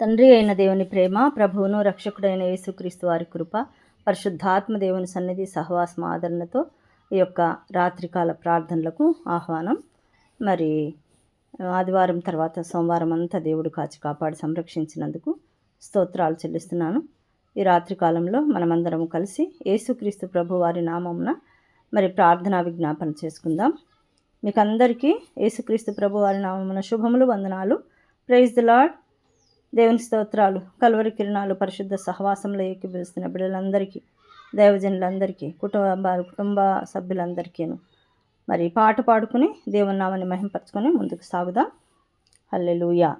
తండ్రి అయిన దేవుని ప్రేమ ప్రభువును రక్షకుడైన యేసుక్రీస్తు వారి కృప పరిశుద్ధాత్మ దేవుని సన్నిధి సహవాసం ఆదరణతో ఈ యొక్క రాత్రికాల ప్రార్థనలకు ఆహ్వానం. మరి ఆదివారం తర్వాత సోమవారం అంతా దేవుడు కాచి కాపాడి సంరక్షించినందుకు స్తోత్రాలు చెల్లిస్తున్నాను. ఈ రాత్రి కాలంలో మనమందరం కలిసి యేసుక్రీస్తు ప్రభు వారి నామమున మరి ప్రార్థనా విజ్ఞాపన చేసుకుందాం. మీకు అందరికీ యేసుక్రీస్తు ప్రభు వారి నామమున శుభములు వందనాలు. ప్రైజ్ ద లాడ్ దేవుని స్తోత్రాలు. కలువరి కిరణాలు పరిశుద్ధ సహవాసంలో ఏకీభవిస్తున్న బిడ్డలందరికీ దైవజనులందరికీ కుటుంబ కుటుంబ సభ్యులందరికీను. మరి పాట పాడుకుని దేవుని నామాన్ని మహింపరచుకొని ముందుకు సాగుదాం. హల్లెలూయా.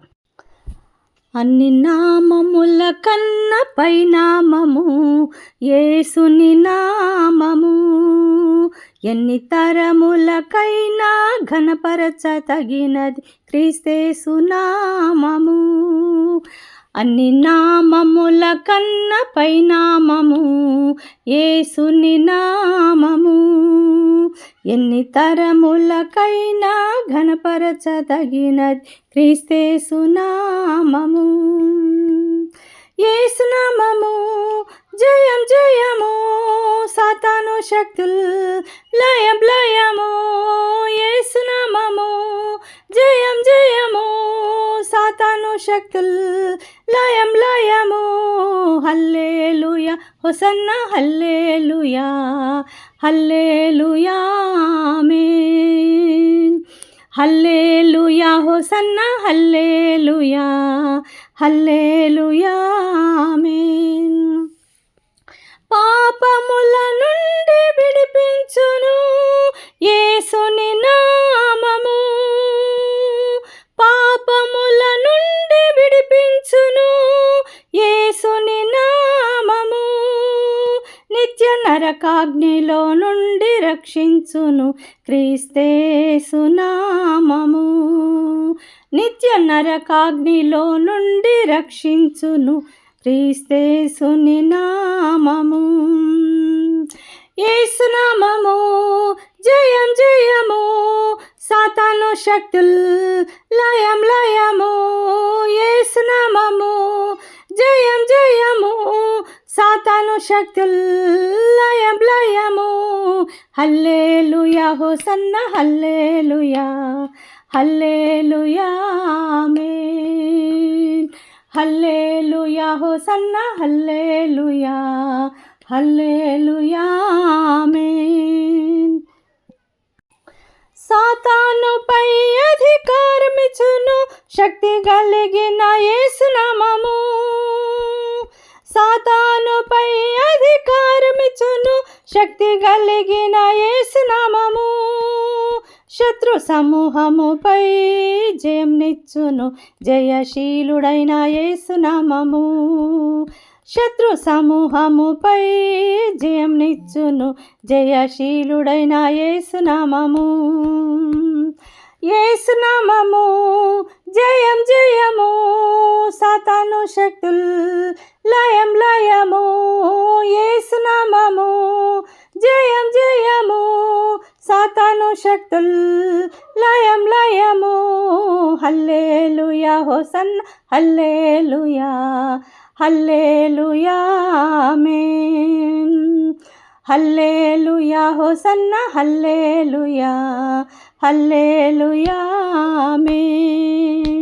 అన్ని నామముల కన్న పైనామము ఏసుని నామము. ఎన్ని తరములకైనా ఘనపరచ తగినది క్రీస్తేసు నామము. అన్ని నామముల కన్న పైనామము ఏసుని నామము. ఎన్ని తరములకైనా ఘనపరచదగిన క్రీస్తేసు నామము. ఏసునామము జయం జయము సాతాను శక్తుల్ లయం లయము ఏసునామము జయం జయము సాతాను శక్తుల్ లయం లయము. హల్లేలుయా హొసన్న హల్లేలుయా హల్లేలుయా ఆమేన్. హల్లేలుయా హొసన్న హల్లేలుయా హల్లేలుయామేన్ పాపముల నుండి విడిపించును యేసుని నామము. పాపముల నుండి విడిపించును యేసుని నామము. నిత్య నరకాగ్నిలో నుండి రక్షించును క్రీస్తేసు నామము. నిత్య నరకాగ్నిలో నుండి రక్షించును క్రీస్తేసుని నామము. ఏసునామము జయం జయము సాతాను శక్తుల్ లయం లయము. ఏసునామము జయం జయము సాతాను శక్తుల్ లయం లయము. Hallelujah hosanna hallelujah. హల్లేలుయా ఆమేన్. హల్లేలుయా హోసన్న హల్లేలుయా హల్లేలుయా ఆమేన్. సాతానుపై అధికారమిచ్చును శక్తి కలిగిన యేసునామము సాతానుపై అధికారమిచ్చును శక్తి కలిగిన యేసునామము శత్రు సమూహముపై జయం నిచ్చును. జయశీలుడైన యేసునామము శత్రు సమూహముపై జయం నిచ్చును. జయశీలుడైన యేసునామము యేసునామము జయం జయము. సతను శక్తుల్ లయం లయము ఏసునామము జయం జయము సాతాను శక్తుల్. లయం లయము హల్లేలుయా హోసన్ హల్లేలుయా హల్లేలుయా ఆమేన్. హల్లేలుయా హోసన్న హల్లేలుయా హల్లేలుయా ఆమేన్.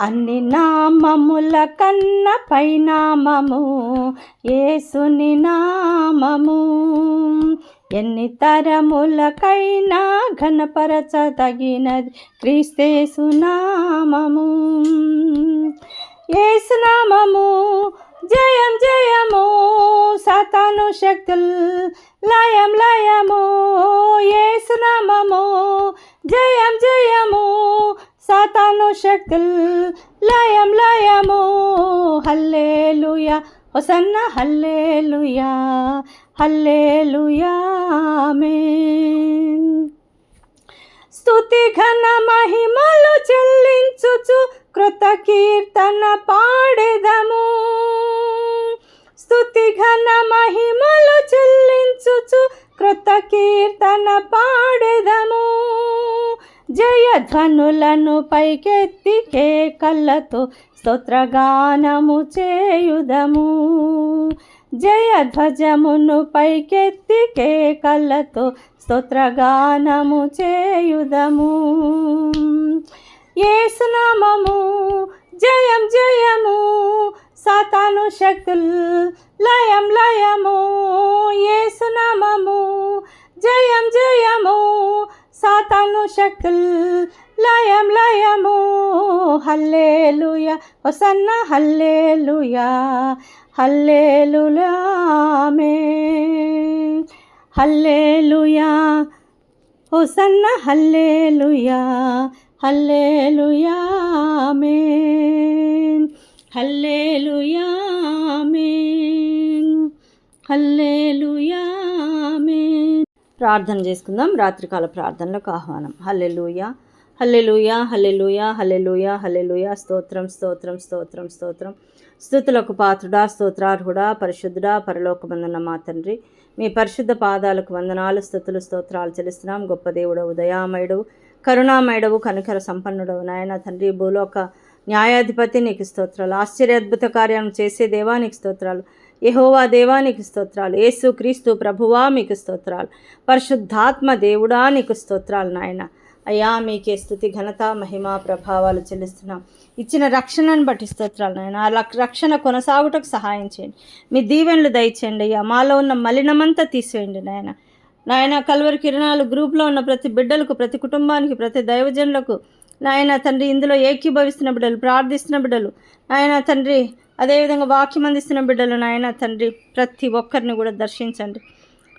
అన్ని నామముల కన్న పైనామము ఏసుని నామము. ఎన్ని తరములకైనా ఘనపరచదగినది క్రీస్తేసు నామము. ఏసునామము జయం జయము సాతాను శక్తుల్ లయం లయము. ఏసునామము జయం జయము సాతాను శక్తుల్ లయం లయము. హల్లేలుయా హొసన్న హల్లేలుయా హల్లేలుయా హల్లే స్తుతి ఘన మహిమలు చెల్లించుచు కృత కీర్తన పాడెదము. స్థుతి ఘన మహిమలు చెల్లించుచు కృత కీర్తన పాడెదము. జయధ్వనులను పైకెత్తి కేకలతో స్తోత్రగానము చేయుదము. జయధ్వజమును పైకెత్తి కేకలతో స్తోత్రగానము చేయుదము. ఏసునామము జయం జయము. సాతాను శక్తుల్ లయం లయము ఏసునామము జయం జయము. సాతాను శక్తుల్ లయం లయము హల్లేలుయ. హొసన్న హల్లేలుయ హల్లేలుయా హల్లేలుయా హొసన్న హల్లేలుయా హల్లేలుయా హల్లే ప్రార్థన చేసుకుందాం. రాత్రికాల ప్రార్థనలకు ఆహ్వానం. హల్లెలూయ. హల్లెలూయ హల్లెలూయ హల్లెలూయ హల్లెలూయ. స్తోత్రం స్తోత్రం స్తోత్రం స్తోత్రం. స్థుతులకు పాత్రుడా స్తోత్రార్హుడా పరిశుద్ధుడా పరలోకమందున్న మా తండ్రి. మీ పరిశుద్ధ పాదాలకు వందనాలు స్థుతులు స్తోత్రాలు చెల్లిస్తున్నాం. గొప్ప దేవుడవు దయామయుడవు కరుణామయుడవు కనుకర సంపన్నుడవు నాయన తండ్రి. భూలోక న్యాయాధిపతి నీకు స్తోత్రాలు. ఆశ్చర్య అద్భుత కార్యం చేసే దేవానికి స్తోత్రాలు. యహోవా దేవానికి స్తోత్రాలు. యేసు క్రీస్తు ప్రభువా మీకు స్తోత్రాలు. పరిశుద్ధాత్మ దేవుడా నీకు స్తోత్రాలు నాయన. అయ్యా మీకే స్థుతి ఘనత మహిమ ప్రభావాలు చెల్లిస్తున్నాం. ఇచ్చిన రక్షణను బట్టి స్తోత్రాలు నాయన. ఆ రక్షణ కొనసాగుటకు సహాయం చేయండి. మీ దీవెనలు దయచేయండి అయ్యా. మాలో ఉన్న మలినమంతా తీసేయండి నాయన. నాయన కల్వరి కిరణాలు గ్రూప్లో ఉన్న ప్రతి బిడ్డలకు ప్రతి కుటుంబానికి ప్రతి దైవజనులకు నాయన తండ్రి ఇందులో ఏకీభవిస్తున్న బిడ్డలు ప్రార్థిస్తున్న బిడ్డలు నాయన తండ్రి అదేవిధంగా వాక్యం అందిస్తున్న బిడ్డలు నాయన తండ్రి ప్రతి ఒక్కరిని కూడా దర్శించండి.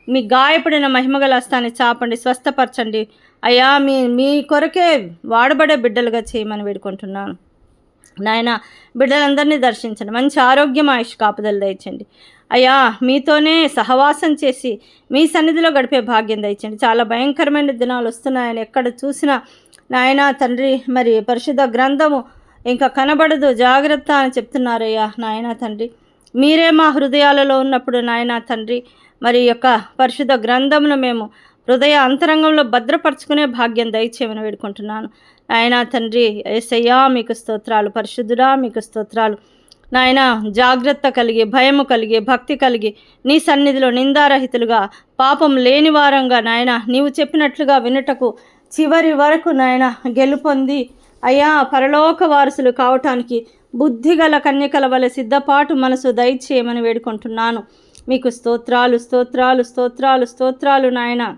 మీ గాయపడిన మహిమగల హస్తాన్ని చాపండి స్వస్థపరచండి. అయ్యా మీ మీ కొరకే వాడబడే బిడ్డలుగా చేయమని వేడుకుంటున్నాను. నాయన బిడ్డలందరినీ దర్శించండి. మంచి ఆరోగ్యం ఆయుష్ కాపుదలు దయచండి. అయ్యా మీతోనే సహవాసం చేసి మీ సన్నిధిలో గడిపే భాగ్యం దయచండి. చాలా భయంకరమైన దినాలు వస్తున్నాయని ఎక్కడ చూసినా నాయన తండ్రి మరి పరిశుద్ధ గ్రంథము ఇంకా కనబడదు. జాగ్రత్త అని చెప్తున్నారయ్యా నాయన తండ్రి. మీరే మా హృదయాలలో ఉన్నప్పుడు నాయన తండ్రి. మరి యొక్క పరిశుద్ధ గ్రంథమును మేము హృదయ అంతరంగంలో భద్రపరచుకునే భాగ్యం దయచేయమని వేడుకుంటున్నాను. నాయన తండ్రి ఏసయ్యా మీకు స్తోత్రాలు. పరిశుద్ధుడా మీకు స్తోత్రాలు. నాయన జాగ్రత్త కలిగి భయము కలిగి భక్తి కలిగి నీ సన్నిధిలో నిందారహితులుగా పాపం లేని వారంగా నాయన నీవు చెప్పినట్లుగా వినుటకు చివరి వరకు నాయన గెలుపొంది అయ్యా పరలోక వారసులు కావటానికి బుద్ధిగల కన్యకల వలె సిద్ధపాటు మనసు దయచేయమని వేడుకుంటున్నాను. మీకు స్తోత్రాలు స్తోత్రాలు స్తోత్రాలు స్తోత్రాలు నాయన.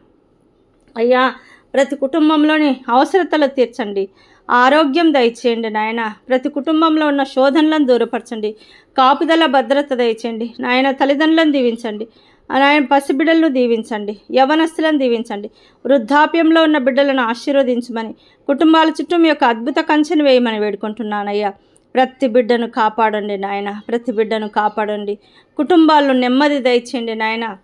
అయ్యా ప్రతి కుటుంబంలోని అవసరతలు తీర్చండి. ఆరోగ్యం దయచేయండి నాయన. ప్రతి కుటుంబంలో ఉన్న శోధనలను దూరపరచండి. కాపుదల భద్రత దయచేయండి. నాయన తల్లిదండ్రులను దీవించండి. నాయన పసిబిడ్డలను దీవించండి యవనస్తులను దీవించండి. వృద్ధాప్యంలో ఉన్న బిడ్డలను ఆశీర్వదించమని కుటుంబాల చుట్టూ మీ యొక్క అద్భుత కంచెను వేయమని వేడుకుంటున్నానయ్యా. ప్రతి బిడ్డను కాపాడండి నాయన ప్రతి బిడ్డను కాపాడండి. కుటుంబాలను నెమ్మది దయచేయండి నాయన.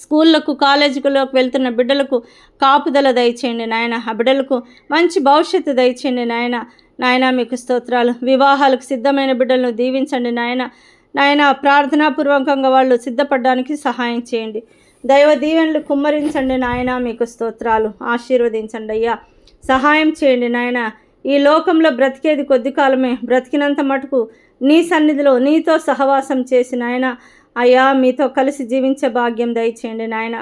స్కూళ్ళకు కాలేజీలకు వెళ్తున్న బిడ్డలకు కాపుదల దయచేయండి నాయన. ఆ బిడ్డలకు మంచి భవిష్యత్తు దయచేయండి నాయన. నాయన మీకు స్తోత్రాలు. వివాహాలకు సిద్ధమైన బిడ్డలను దీవించండి నాయన. నాయన ప్రార్థనాపూర్వకంగా వాళ్ళు సిద్ధపడడానికి సహాయం చేయండి. దైవ దీవెనలు కుమ్మరించండి నాయన మీకు స్తోత్రాలు. ఆశీర్వదించండి అయ్యా సహాయం చేయండి నాయన. ఈ లోకంలో బ్రతికేది కొద్ది కాలమే. బ్రతికినంత మటుకు నీ సన్నిధిలో నీతో సహవాసం చేసి నాయన అయ్యా మీతో కలిసి జీవించే భాగ్యం దయచేయండి నాయన.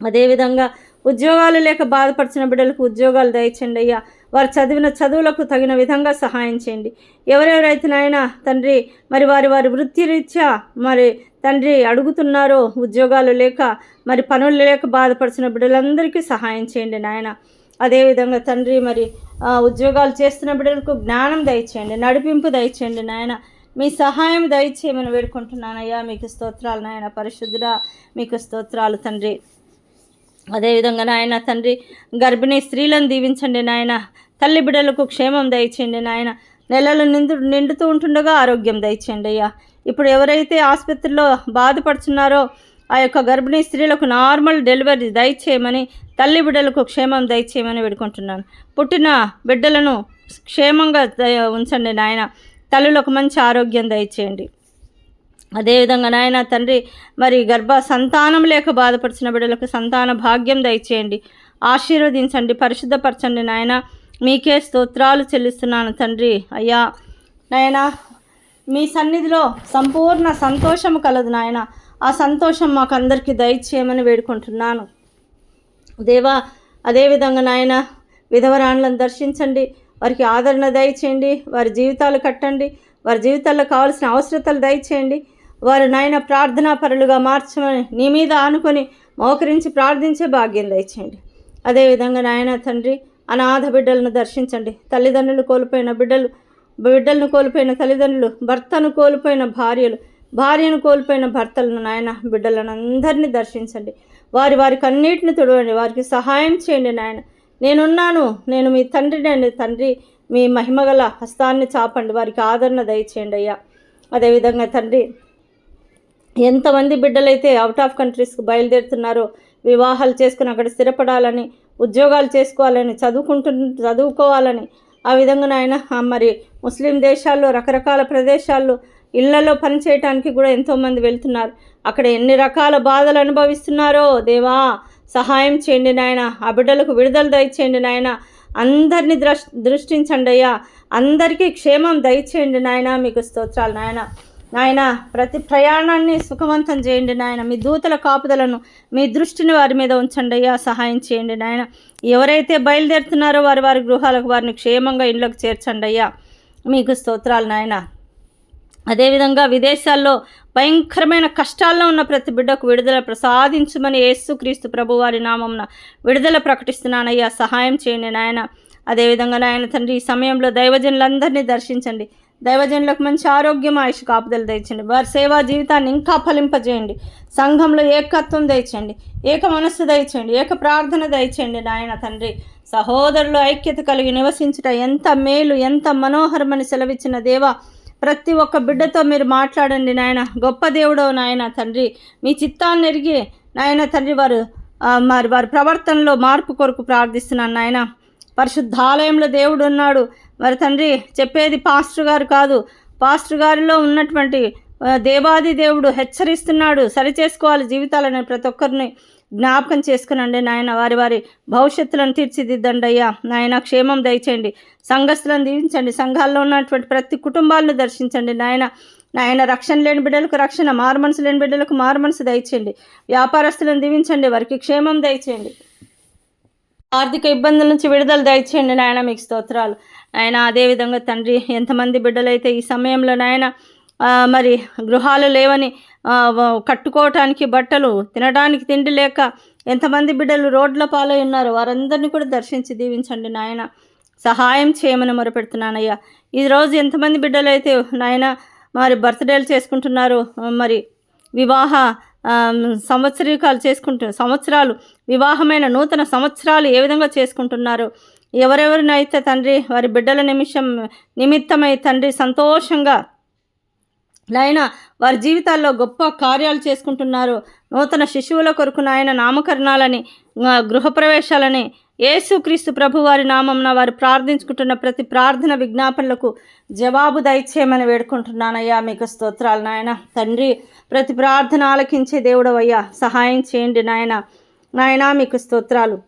అదేవిధంగా ఉద్యోగాలు లేక బాధపడిచిన బిడ్డలకు ఉద్యోగాలు దయచేయండి అయ్యా. వారు చదివిన చదువులకు తగిన విధంగా సహాయం చేయండి. ఎవరెవరైతేనైనా తండ్రి మరి వారి వారి వృత్తిరీత్యా మరి తండ్రి అడుగుతున్నారో ఉద్యోగాలు లేక మరి పనులు లేక బాధపడుతున్న బిడ్డలందరికీ సహాయం చేయండి నాయన. అదేవిధంగా తండ్రి మరి ఉద్యోగాలు చేస్తున్న బిడ్డలకు జ్ఞానం దయచేయండి నడిపింపు దయచేయండి నాయన. మీ సహాయం దయచేయమని వేడుకుంటున్నానయ్యా. మీకు స్తోత్రాలు నాయన. పరిశుద్ధుడా మీకు స్తోత్రాలు తండ్రి. అదేవిధంగా నాయన తండ్రి గర్భిణీ స్త్రీలను దీవించండి నాయన. తల్లి బిడ్డలకు క్షేమం దయచేయండి నాయన. నెలలు నిండు నిండుతూ ఉంటుండగా ఆరోగ్యం దయచేయండి అయ్యా. ఇప్పుడు ఎవరైతే ఆసుపత్రిలో బాధపడుతున్నారో ఆ యొక్క గర్భిణీ స్త్రీలకు నార్మల్ డెలివరీ దయచేయమని తల్లి బిడ్డలకు క్షేమం దయచేయమని వేడుకుంటున్నాను. పుట్టిన బిడ్డలను క్షేమంగా ఉంచండి నాయన. తల్లులకు మంచి ఆరోగ్యం దయచేయండి. అదేవిధంగా నాయన తండ్రి మరి గర్భ సంతానం లేక బాధపడుతున్న బిడ్డలకు సంతాన భాగ్యం దయచేయండి. ఆశీర్వదించండి పరిశుద్ధపరచండి నాయన. మీకే స్తోత్రాలు చెల్లిస్తున్నాను తండ్రి. అయ్యా నాయనా మీ సన్నిధిలో సంపూర్ణ సంతోషం కలదు నాయన. ఆ సంతోషం మాకు అందరికీ దయచేయమని వేడుకుంటున్నాను. దేవా అదేవిధంగా నాయన విధవరాణులను దర్శించండి. వారికి ఆదరణ దయచేయండి. వారి జీవితాలు కట్టండి. వారి జీవితాల్లో కావాల్సిన అవసరతలు దయచేయండి. వారు నాయన ప్రార్థనా పరులుగా మార్చమని నీ మీద ఆనుకొని మోకరించి ప్రార్థించే భాగ్యం దయచేయండి. అదేవిధంగా నాయన తండ్రి అనాథ బిడ్డలను దర్శించండి. తల్లిదండ్రులు కోల్పోయిన బిడ్డలు బిడ్డలను కోల్పోయిన తల్లిదండ్రులు భర్తను కోల్పోయిన భార్యలు భార్యను కోల్పోయిన భర్తలను నాయన బిడ్డలను అందరినీ దర్శించండి. వారి వారి కన్నీటిని తుడవండి. వారికి సహాయం చేయండి నాయన. నేనున్నాను నేను మీ తండ్రినండి తండ్రి మీ మహిమగల హస్తాన్ని చాపండి. వారికి ఆదరణ దయచేయండి అయ్యా. అదేవిధంగా తండ్రి ఎంతమంది బిడ్డలైతే అవుట్ ఆఫ్ కంట్రీస్కి బయలుదేరుతున్నారో వివాహాలు చేసుకుని అక్కడ స్థిరపడాలని ఉద్యోగాలు చేసుకోవాలని చదువుకుంటు చదువుకోవాలని ఆ విధంగా నాయన మరి ముస్లిం దేశాల్లో రకరకాల ప్రదేశాల్లో ఇళ్ళలో పనిచేయటానికి కూడా ఎంతోమంది వెళ్తున్నారు. అక్కడ ఎన్ని రకాల బాధలు అనుభవిస్తున్నారో దేవా! సహాయం చేయండి నాయన. ఆ బిడ్డలకు విడుదల దయచేయండి నాయన. అందరినీ దృష్ దృష్టించండి అయ్యా. అందరికీ క్షేమం దయచేయండి నాయన. మీకు స్తోత్రాలు నాయన. నాయన ప్రతి ప్రయాణాన్ని సుఖవంతం చేయండి నాయన. మీ దూతల కాపుదలను మీ దృష్టిని వారి మీద ఉంచండి అయ్యా. సహాయం చేయండి నాయన. ఎవరైతే బయలుదేరుతున్నారో వారి వారి గృహాలకు వారిని క్షేమంగా ఇండ్లకు చేర్చండి అయ్యా. మీకు స్తోత్రాలు నాయన. అదేవిధంగా విదేశాల్లో భయంకరమైన కష్టాల్లో ఉన్న ప్రతి బిడ్డకు విడుదల ప్రసాదించమని యేసుక్రీస్తు ప్రభువారి నామంన విడుదల ప్రకటిస్తున్నానయ్యా. సహాయం చేయండి నాయన. అదేవిధంగా నాయన తండ్రి ఈ సమయంలో దైవజనులందరినీ దర్శించండి. దైవజనులకు మంచి ఆరోగ్యం ఆయుష్ కాపుదలు తెచ్చండి. వారి సేవా జీవితాన్ని ఇంకా ఫలింపజేయండి. సంఘంలో ఏకత్వం దయచేయండి ఏక మనస్సు దయచేయండి ఏక ప్రార్థన దయచేయండి నాయన తండ్రి. సహోదరులు ఐక్యత కలిగి నివసించుట ఎంత మేలు ఎంత మనోహరమని సెలవిచ్చిన దేవా ప్రతి ఒక్క బిడ్డతో మీరు మాట్లాడండి నాయన. గొప్ప దేవుడో నాయన తండ్రి. మీ చిత్తాన్ని ఎరిగి నాయన తండ్రి వారు మరి వారి ప్రవర్తనలో మార్పు కొరకు ప్రార్థిస్తున్నాను నాయన. పరిశుద్ధాలయంలో దేవుడు ఉన్నాడు మరి తండ్రి చెప్పేది పాస్టర్ గారు కాదు. పాస్టర్ గారిలో ఉన్నటువంటి దేవాది దేవుడు హెచ్చరిస్తున్నాడు. సరిచేసుకోవాలి జీవితాలని ప్రతి ఒక్కరిని జ్ఞాపకం చేసుకునండి నాయన. వారి వారి భవిష్యత్తులను తీర్చిదిద్దండి అయ్యా నాయన క్షేమం దయచేయండి. సంఘస్థులను దీవించండి. సంఘాల్లో ఉన్నటువంటి ప్రతి కుటుంబాలను దర్శించండి నాయన. నాయన రక్షణ లేని బిడ్డలకు రక్షణ మారుమనసు లేని బిడ్డలకు మారుమనసు దయచేయండి. వ్యాపారస్తులను దీవించండి. వారికి క్షేమం దయచేయండి. ఆర్థిక ఇబ్బందుల నుంచి విడుదల దయచేయండి నాయన. మీకు స్తోత్రాలు. ఆయన అదేవిధంగా తండ్రి ఎంతమంది బిడ్డలైతే ఈ సమయంలో నాయన మరి గృహాలు లేవని కట్టుకోవటానికి బట్టలు తినడానికి తిండి లేక ఎంతమంది బిడ్డలు రోడ్ల పాలై ఉన్నారో వారందరినీ కూడా దర్శించి దీవించండి నాయన. సహాయం చేయమని మొరపెడుతున్నానయ్యా. ఈ రోజు ఎంతమంది బిడ్డలు అయితే నాయన మరి బర్త్డేలు చేసుకుంటున్నారు మరి వివాహ సంవత్సరీకాలు చేసుకుంటు సంవత్సరాలు వివాహమైన నూతన సంవత్సరాలు ఏ విధంగా చేసుకుంటున్నారు ఎవరెవరినైతే తండ్రి వారి బిడ్డల నిమిషం నిమిత్తమై తండ్రి సంతోషంగా నాయన వారి జీవితాల్లో గొప్ప కార్యాలు చేసుకుంటున్నారు. నూతన శిశువుల కొరకు నాయన నామకరణాలని గృహప్రవేశాలని యేసుక్రీస్తు ప్రభు వారి నామంన వారు ప్రార్థించుకుంటున్న ప్రతి ప్రార్థన విజ్ఞాపనలకు జవాబు దయచేయమని వేడుకుంటున్నానయ్యా. మీకు స్తోత్రాలు నాయన. తండ్రి ప్రతి ప్రార్థన ఆలకించే దేవుడవయ్యా. సహాయం చేయండి నాయన. నాయన మీకు స్తోత్రాలు.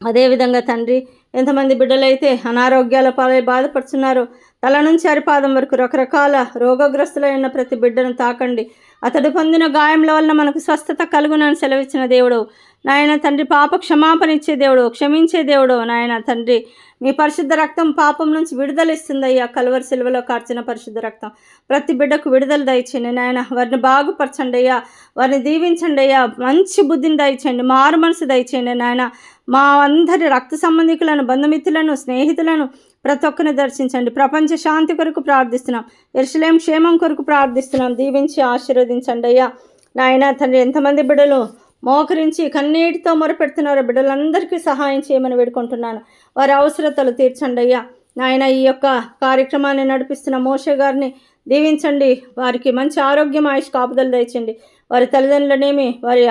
అదేవిధంగా తండ్రి ఎంతమంది బిడ్డలైతే అనారోగ్యాల పాలై బాధపడుతున్నారో తల నుంచి అరిపాదం వరకు రకరకాల రోగగ్రస్తులైన ప్రతి బిడ్డను తాకండి. అతడు పొందిన గాయముల వలన మనకు స్వస్థత కలుగునని సెలవిచ్చిన దేవుడు నాయన తండ్రి పాప క్షమాపణ ఇచ్చే దేవుడు క్షమించే దేవుడు నాయన తండ్రి. మీ పరిశుద్ధ రక్తం పాపం నుంచి విడుదలిస్తుంది అయ్యా కలువరి సిలువలో కార్చిన పరిశుద్ధ రక్తం. ప్రతి బిడ్డకు విడుదల దయచేయండి. నాయన వారిని బాగుపరచండి అయ్యా. వారిని దీవించండి అయ్యా. మంచి బుద్ధిని దయచేయండి. మారు మనసు దయచేయండి నాయన. మా అందరి రక్త సంబంధికులను బంధుమిత్రులను స్నేహితులను ప్రతి ఒక్కరిని దర్శించండి. ప్రపంచ శాంతి కొరకు ప్రార్థిస్తున్నాం. ఎరుసలేం క్షేమం కొరకు ప్రార్థిస్తున్నాం. దీవించి ఆశీర్వదించండి అయ్యా. నాయన తండ్రి ఎంతమంది బిడ్డలు మోకరించి కన్నీటితో మొరపెడుతున్నారు బిడ్డలందరికీ సహాయం చేయమని వేడుకుంటున్నాను. వారి అవసరతలు తీర్చండి అయ్యా. నాయన ఈ యొక్క కార్యక్రమాన్ని నడిపిస్తున్న మోషే గారిని దీవించండి. వారికి మంచి ఆరోగ్యం ఆయుష్ కాపుదలు దయచండి. వారి తల్లిదండ్రులనేమి వారి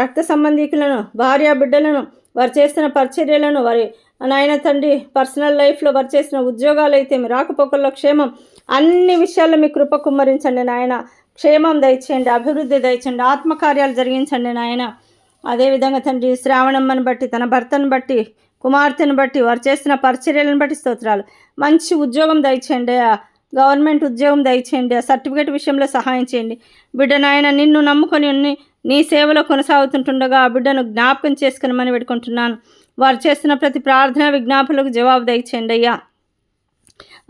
రక్త సంబంధికులను భార్య బిడ్డలను వారు చేస్తున్న పరిచర్యలను వారి నాయన తండ్రి పర్సనల్ లైఫ్లో వారు చేసిన ఉద్యోగాలు అయితే మీ రాకపోకల్లో క్షేమం అన్ని విషయాల్లో మీ కృప కుమ్మరించండి నాయన. క్షేమం దయచేయండి అభివృద్ధి దయచేయండి ఆత్మకార్యాలు జరిగించండి నాయన. అదేవిధంగా తండ్రి శ్రావణమ్మని బట్టి తన భర్తను బట్టి కుమార్తెను బట్టి వారు చేస్తున్న పరిచర్యలను బట్టి స్తోత్రాలు. మంచి ఉద్యోగం దయచేయండి గవర్నమెంట్ ఉద్యోగం దయచేయండి ఆ సర్టిఫికేట్ విషయంలో సహాయం చేయండి. బిడ్డ నాయన నిన్ను నమ్ముకొని ఉన్ని నీ సేవలో కొనసాగుతుంటుండగా ఆ బిడ్డను జ్ఞాపకం చేసుకునమని పెట్టుకుంటున్నాను వారు చేస్తున్న ప్రతి ప్రార్థన విజ్ఞాపనలకు జవాబు దయచేయండి అయ్యా.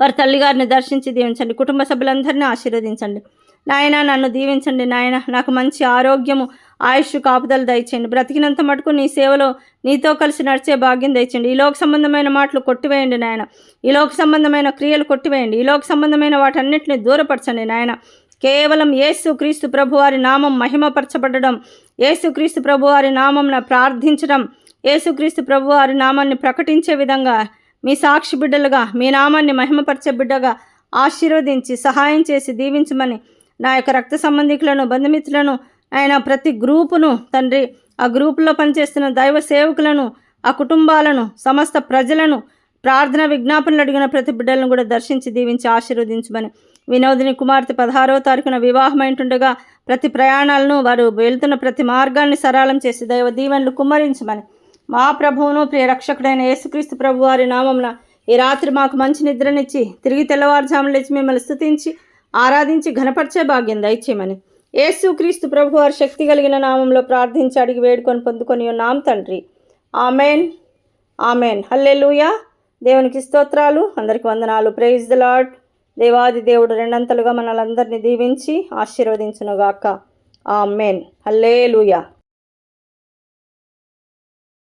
వారి తల్లిగారిని దర్శించి దీవించండి. కుటుంబ సభ్యులందరినీ ఆశీర్వదించండి. నాయన నన్ను దీవించండి. నాయన నాకు మంచి ఆరోగ్యము ఆయుష్ కాపుదలు దయచేయండి. బ్రతికినంత మటుకు నీ సేవలో నీతో కలిసి నడిచే భాగ్యం దయచేయండి. ఈ లోక సంబంధమైన మాటలు కొట్టివేయండి నాయన. ఈ లోక సంబంధమైన క్రియలు కొట్టివేయండి. ఈ లోక సంబంధమైన వాటన్నిటిని దూరపరచండి నాయన. కేవలం యేసు క్రీస్తు ప్రభువారి నామం మహిమపరచబడడం యేసు క్రీస్తు నామంన ప్రార్థించడం యేసుక్రీస్తు ప్రభువారి నామాన్ని ప్రకటించే విధంగా మీ సాక్షి బిడ్డలుగా మీ నామాన్ని మహిమపరిచే బిడ్డగా ఆశీర్వదించి సహాయం చేసి దీవించమని నా యొక్క రక్త సంబంధికులను బంధుమిత్రులను ఆయన ప్రతి గ్రూపును తండ్రి ఆ గ్రూపులో పనిచేస్తున్న దైవ సేవకులను ఆ కుటుంబాలను సమస్త ప్రజలను ప్రార్థన విజ్ఞాపనలు అడిగిన ప్రతి బిడ్డలను కూడా దర్శించి దీవించి ఆశీర్వదించమని. వినోదిని కుమార్తె పదహారవ తారీఖున వివాహమైంటుండగా ప్రతి ప్రయాణాలను వారు వెళ్తున్న ప్రతి మార్గాన్ని సరళం చేసి దైవ దీవెనలు కుమ్మరించమని. మా ప్రభువును ప్రియ రక్షకుడైన యేసుక్రీస్తు ప్రభు వారి నామంన ఈ రాత్రి మాకు మంచి నిద్రనిచ్చి తిరిగి తెల్లవారుజామున లేచి మిమ్మల్ని స్తుతించి ఆరాధించి ఘనపరిచే భాగ్యం దయచేయమని. యేసుక్రీస్తు ప్రభు వారి శక్తి కలిగిన నామంలో ప్రార్థించి అడిగి వేడుకొని పొందుకొని ఉన్నాం తండ్రి. ఆమెన్. ఆమెన్. హల్లెలూయా. దేవునికి స్తోత్రాలు. అందరికి వందనాలు. ప్రైజ్ ద లాడ్ దేవాది దేవుడు రెండంతలుగా మనలందరినీ దీవించి ఆశీర్వదించునుగాక. ఆమెన్. హల్లే లూయా